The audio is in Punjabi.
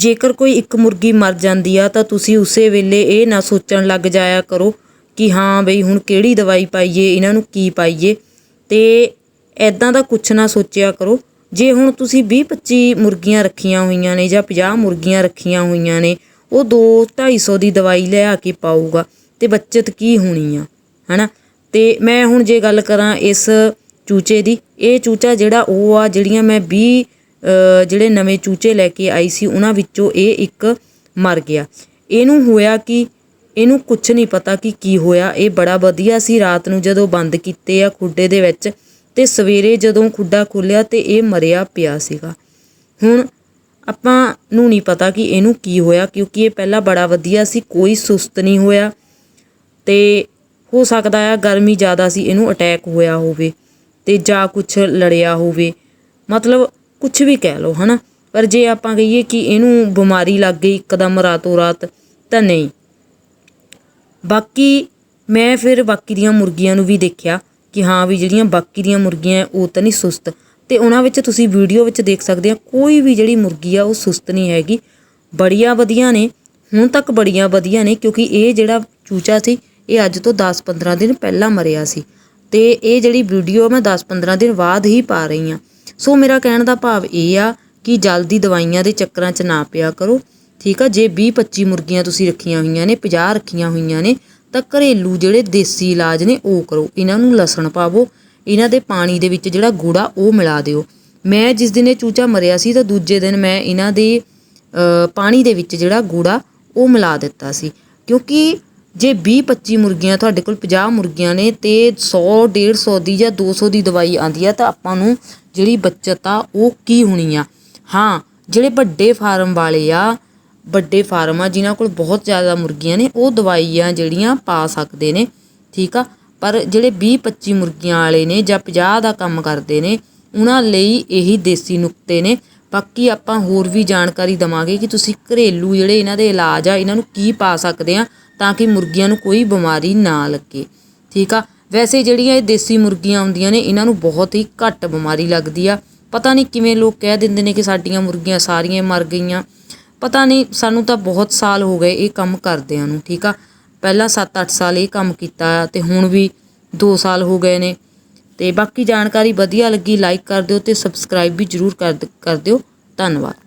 ਜੇਕਰ ਕੋਈ ਇੱਕ ਮੁਰਗੀ ਮਰ ਜਾਂਦੀ ਆ, ਤਾਂ ਤੁਸੀਂ ਉਸੇ ਵੇਲੇ ਇਹ ਨਾ ਸੋਚਣ ਲੱਗ ਜਾਇਆ ਕਰੋ ਕਿ ਹਾਂ ਬਈ ਹੁਣ ਕਿਹੜੀ ਦਵਾਈ ਪਾਈਏ, ਇਹਨਾਂ ਨੂੰ ਕੀ ਪਾਈਏ। ਤੇ ਐਦਾਂ ਦਾ ਕੁਛ ਨਾ ਸੋਚਿਆ ਕਰੋ। ਜੇ ਹੁਣ ਤੁਸੀਂ 20 25 ਮੁਰਗੀਆਂ ਰੱਖੀਆਂ ਹੋਈਆਂ ਨੇ ਜਾਂ 50 ਮੁਰਗੀਆਂ ਰੱਖੀਆਂ ਹੋਈਆਂ ਨੇ, ਉਹ 2 250 ਦੀ ਦਵਾਈ ਲਿਆ ਕੇ ਪਾਊਗਾ ਤੇ ਬੱਚਤ ਕੀ ਹੋਣੀ ਆ, ਹਨਾ? ਤੇ ਮੈਂ ਹੁਣ ਜੇ ਗੱਲ ਕਰਾਂ ਇਸ ਚੂਚੇ ਦੀ, ਇਹ ਚੂਚਾ ਜਿਹੜਾ ਉਹ ਆ, ਜਿਹੜੀਆਂ ਮੈਂ 20 ਜਿਹੜੇ ਨਵੇਂ ਚੂਚੇ ਲੈ ਕੇ ਆਈ ਸੀ, ਉਹਨਾਂ ਵਿੱਚੋਂ ਇਹ ਇੱਕ ਮਰ ਗਿਆ। ਇਹਨੂੰ ਹੋਇਆ ਕਿ ਇਹਨੂੰ ਕੁਝ ਨਹੀਂ ਪਤਾ ਕਿ ਕੀ ਹੋਇਆ। ਇਹ ਬੜਾ ਵਧੀਆ ਸੀ। ਰਾਤ ਨੂੰ ਜਦੋਂ ਬੰਦ ਕੀਤੇ ਆ ਖੁੱਡੇ ਦੇ ਵਿੱਚ ਤੇ ਸਵੇਰੇ ਜਦੋਂ ਖੁੱਡਾ ਖੋਲਿਆ ਤੇ ਇਹ ਮਰਿਆ ਪਿਆ ਸੀਗਾ। ਹੁਣ ਆਪਾਂ ਨੂੰ ਨਹੀਂ ਪਤਾ ਕਿ ਇਹਨੂੰ ਕੀ ਹੋਇਆ, ਕਿਉਂਕਿ ਇਹ ਪਹਿਲਾਂ ਬੜਾ ਵਧੀਆ ਸੀ, ਕੋਈ ਸੁਸਤ ਨਹੀਂ ਹੋਇਆ ਤੇ ਹੋ ਸਕਦਾ ਆ ਗਰਮੀ ਜ਼ਿਆਦਾ ਸੀ, ਇਹਨੂੰ ਅਟੈਕ ਹੋਇਆ ਹੋਵੇ ਤੇ ਜਾਂ ਕੁਝ ਲੜਿਆ ਹੋਵੇ। ਮਤਲਬ ਕੁਝ ਵੀ ਕਹਿ ਲਓ, ਹਨਾ? ਪਰ ਜੇ ਆਪਾਂ ਕਹੀਏ ਕਿ ਇਹਨੂੰ ਬਿਮਾਰੀ ਲੱਗ ਗਈ ਇੱਕਦਮ ਰਾਤੋਂ ਰਾਤ, ਤਾਂ ਨਹੀਂ। ਬਾਕੀ ਮੈਂ ਫਿਰ ਬਾਕੀ ਦੀਆਂ ਮੁਰਗੀਆਂ ਨੂੰ ਵੀ ਦੇਖਿਆ ਕਿ ਹਾਂ ਵੀ ਜਿਹੜੀਆਂ ਬਾਕੀ ਦੀਆਂ ਮੁਰਗੀਆਂ ਉਹ ਤਾਂ ਨਹੀਂ ਸੁਸਤ। ਤੇ ਉਹਨਾਂ ਵਿੱਚ ਤੁਸੀਂ ਵੀਡੀਓ ਵਿੱਚ ਦੇਖ ਸਕਦੇ ਆ, ਕੋਈ ਵੀ ਜਿਹੜੀ ਮੁਰਗੀ ਆ, ਉਹ ਸੁਸਤ ਨਹੀਂ ਹੈਗੀ। ਬੜੀਆਂ ਵਧੀਆ ਨੇ, ਹੁਣ ਤੱਕ ਬੜੀਆਂ ਵਧੀਆ ਨੇ, ਕਿਉਂਕਿ ਇਹ ਜਿਹੜਾ ਚੂਚਾ ਸੀ, ਇਹ ਅੱਜ ਤੋਂ 10-15 ਦਿਨ ਪਹਿਲਾਂ ਮਰਿਆ ਸੀ। ਤੇ ਇਹ ਜਿਹੜੀ ਵੀਡੀਓ ਮੈਂ 10-15 ਦਿਨ ਬਾਅਦ ਹੀ ਪਾ ਰਹੀ ਆ। ਸੋ ਮੇਰਾ ਕਹਿਣ ਦਾ ਭਾਵ ਇਹ ਆ ਕਿ ਜਲਦੀ ਦਵਾਈਆਂ ਦੇ ਚੱਕਰਾਂ 'ਚ ਨਾ ਪਿਆ ਕਰੋ। ਠੀਕ ਆ, ਜੇ 20-25 ਮੁਰਗੀਆਂ ਤੁਸੀਂ ਰੱਖੀਆਂ ਹੋਈਆਂ ਨੇ 50 ਰੱਖੀਆਂ ਹੋਈਆਂ ਨੇ, ਤਾਂ ਘਰੇਲੂ ਜਿਹੜੇ ਦੇਸੀ ਇਲਾਜ ਨੇ ਉਹ ਕਰੋ। ਇਹਨਾਂ ਨੂੰ ਲਸਣ ਪਾਵੋ। ਇਹਨਾਂ ਦੇ ਪਾਣੀ ਦੇ ਵਿੱਚ ਜਿਹੜਾ ਗੂੜਾ ਉਹ ਮਿਲਾ ਦਿਓ। ਮੈਂ ਜਿਸ ਦਿਨ ਇਹ ਚੂਚਾ ਮਰਿਆ ਸੀ, ਤਾਂ ਦੂਜੇ ਦਿਨ ਮੈਂ ਇਹਨਾਂ ਦੇ ਪਾਣੀ ਦੇ ਵਿੱਚ ਜਿਹੜਾ ਗੂੜਾ ਉਹ ਮਿਲਾ ਦਿੱਤਾ ਸੀ। ਕਿਉਂਕਿ ਜੇ 20 25 ਮੁਰਗੀਆਂ ਤੁਹਾਡੇ ਕੋਲ 50 ਮੁਰਗੀਆਂ ਨੇ ਤੇ 100 150 ਦੀ ਜਾਂ 200 ਦੀ ਦਵਾਈ ਆਂਦੀ ਆ, ਤਾਂ ਆਪਾਂ ਨੂੰ ਜਿਹੜੀ ਬੱਚਤ ਆ, ਉਹ ਕੀ ਹੋਣੀ ਆ? ਹਾਂ, ਜਿਹੜੇ ਵੱਡੇ ਫਾਰਮ ਵਾਲੇ ਆ, ਵੱਡੇ ਫਾਰਮ ਆ, ਜਿਨ੍ਹਾਂ ਕੋਲ ਬਹੁਤ ਜ਼ਿਆਦਾ ਮੁਰਗੀਆਂ ਨੇ, ਉਹ ਦਵਾਈਆਂ ਜਿਹੜੀਆਂ ਪਾ ਸਕਦੇ ਨੇ, ਠੀਕ ਆ? ਪਰ ਜਿਹੜੇ 20 25 ਮੁਰਗੀਆਂ ਵਾਲੇ ਨੇ ਜਾਂ 50 ਦਾ ਕੰਮ ਕਰਦੇ ਨੇ, ਉਹਨਾਂ ਲਈ ਇਹੀ ਦੇਸੀ ਨੁਕਤੇ ਨੇ। ਬਾਕੀ ਆਪਾਂ ਹੋਰ ਵੀ ਜਾਣਕਾਰੀ ਦਵਾਂਗੇ ਕਿ ਤੁਸੀਂ ਘਰੇਲੂ ਜਿਹੜੇ ਇਹਨਾਂ ਦੇ ਇਲਾਜ ਆ, ਇਹਨਾਂ ਨੂੰ ਕੀ ਪਾ ਸਕਦੇ ਆ, ਤਾਂ ਕਿ ਮੁਰਗੀਆਂ ਨੂੰ ਕੋਈ ਬਿਮਾਰੀ ਨਾ ਲੱਗੇ, ਠੀਕ ਆ? ਵੈਸੇ ਜਿਹੜੀਆਂ ਇਹ ਦੇਸੀ ਮੁਰਗੀਆਂ ਹੁੰਦੀਆਂ ਨੇ, ਇਹਨਾਂ ਨੂੰ ਬਹੁਤ ਹੀ ਘੱਟ ਬਿਮਾਰੀ ਲੱਗਦੀ ਆ। ਪਤਾ ਨਹੀਂ ਕਿਵੇਂ ਲੋਕ ਕਹਿ ਦਿੰਦੇ ਨੇ ਕਿ ਸਾਡੀਆਂ ਮੁਰਗੀਆਂ ਸਾਰੀਆਂ ਮਰ ਗਈਆਂ। ਪਤਾ ਨਹੀਂ, ਸਾਨੂੰ ਤਾਂ ਬਹੁਤ ਸਾਲ ਹੋ ਗਏ ਇਹ ਕੰਮ ਕਰਦਿਆਂ ਨੂੰ, ਠੀਕ ਆ? ਪਹਿਲਾਂ 7-8 ਸਾਲ ਇਹ ਕੰਮ ਕੀਤਾ ਆ ਤੇ ਹੁਣ ਵੀ 2 ਸਾਲ ਹੋ ਗਏ ਨੇ। ਤੇ ਬਾਕੀ ਜਾਣਕਾਰੀ ਵਧੀਆ ਲੱਗੀ, ਲਾਈਕ ਕਰ ਦਿਓ ਤੇ ਸਬਸਕ੍ਰਾਈਬ ਵੀ ਜਰੂਰ ਕਰ ਕਰ ਦਿਓ। ਧੰਨਵਾਦ।